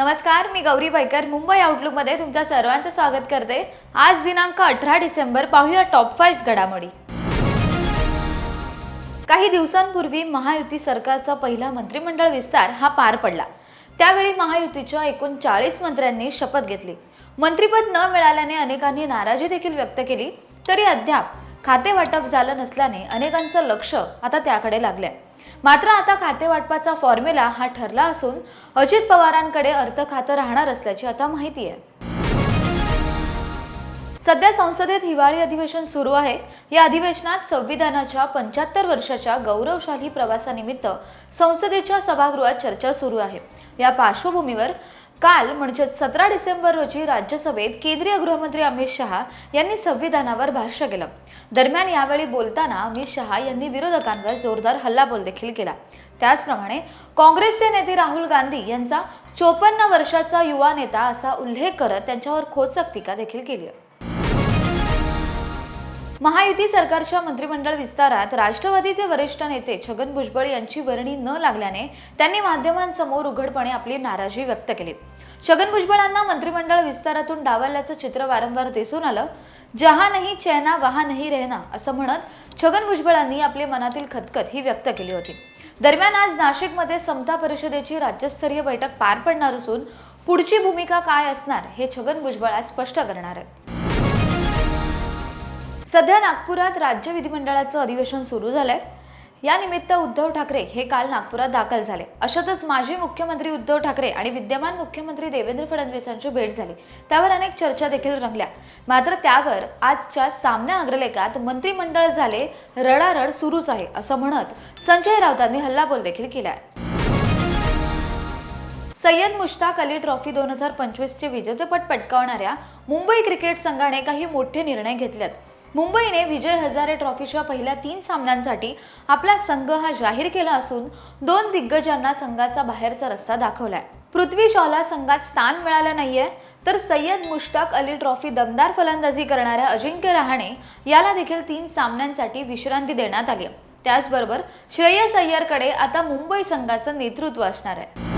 नमस्कार मी गौरी भाईकर मुंबई आउटलुकमध्ये तुमच्या सर्वांचं स्वागत करते. आज दिनांक अठरा डिसेंबर पाहूया टॉप फाईव्ह घडामोडी. काही दिवसांपूर्वी महायुती सरकारचा पहिला मंत्रिमंडळ विस्तार हा पार पडला. त्यावेळी महायुतीच्या एकूण चाळीस मंत्र्यांनी शपथ घेतली. मंत्रिपद न मिळाल्याने अनेकांनी नाराजी देखील व्यक्त केली. तरी अद्याप खाते वाटप झालं नसल्याने अनेकांचं लक्ष आता त्याकडे लागलंय. मात्र आता खातेवाटपाचा फॉर्म्युला हा ठरला असून अजित पवारांकडे अर्थ खातं राहणार असल्याची आता माहिती आहे. सध्या संसदेत हिवाळी अधिवेशन सुरू आहे. या अधिवेशनात संविधानाच्या पंच्याहत्तर वर्षाच्या गौरवशाली प्रवासानिमित्त संसदेच्या सभागृहात चर्चा सुरू आहे. या पार्श्वभूमीवर काल म्हणजेच सतरा डिसेंबर रोजी राज्यसभेत केंद्रीय गृहमंत्री अमित शहा यांनी संविधानावर भाष्य केलं. दरम्यान यावेळी बोलताना अमित शहा यांनी विरोधकांवर जोरदार हल्लाबोल देखील केला. त्याचप्रमाणे काँग्रेसचे नेते राहुल गांधी यांचा चोपन्न वर्षाचा युवा नेता असा उल्लेख करत त्यांच्यावर खोचक टीका देखील केली आहे. महायुती सरकारच्या मंत्रिमंडळ विस्तारात राष्ट्रवादीचे वरिष्ठ नेते छगन भुजबळ यांची वर्णी न लागल्याने त्यांनी माध्यमांसमोर उघडपणे आपली नाराजी व्यक्त केली. छगन भुजबळांना मंत्रिमंडळ विस्तारातून डावलल्याचं चित्र वारंवार दिसून आलं. जहा नाही चैना वहा नाही रहना असं म्हणत छगन भुजबळांनी आपले मनातील खतखत ही व्यक्त केली होती. दरम्यान आज नाशिकमध्ये समता परिषदेची राज्यस्तरीय बैठक पार पडणार असून पुढची भूमिका काय असणार हे छगन भुजबळ आज स्पष्ट करणार आहेत. सध्या नागपुरात राज्य विधिमंडळाचं अधिवेशन सुरू झालंय. या निमित्त उद्धव ठाकरे हे काल नागपुरात दाखल झाले. अशातच माजी मुख्यमंत्री उद्धव ठाकरे आणि विद्यमान मुख्यमंत्री देवेंद्र फडणवीसांची भेट झाली. त्यावर अनेक चर्चा देखील रंगल्या. मात्र त्यावर आजच्या सामन्या अग्रलेखात मंत्रिमंडळ झाले रडारड सुरूच आहे असं म्हणत संजय राऊतांनी हल्लाबोल देखील केलाय. सय्यद मुश्ताक अली ट्रॉफी दोन हजार पंचवीसचे विजेतेपद पटकावणाऱ्या मुंबई क्रिकेट संघाने काही मोठे निर्णय घेतलेत. मुंबईने विजय हजारे ट्रॉफीच्या पहिल्या तीन सामन्यांसाठी आपला संघ हा जाहीर केला असून दोन दिग्गजांना संघाचा बाहेरचा रस्ता दाखवलाय. पृथ्वी शॉला संघात स्थान मिळालं नाहीये तर सय्यद मुश्ताक अली ट्रॉफी दमदार फलंदाजी करणाऱ्या अजिंक्य रहाणे याला देखील तीन सामन्यांसाठी विश्रांती देण्यात आली त्याचबरोबर श्रेयस अय्यरकडे आता मुंबई संघाचं नेतृत्व असणार आहे.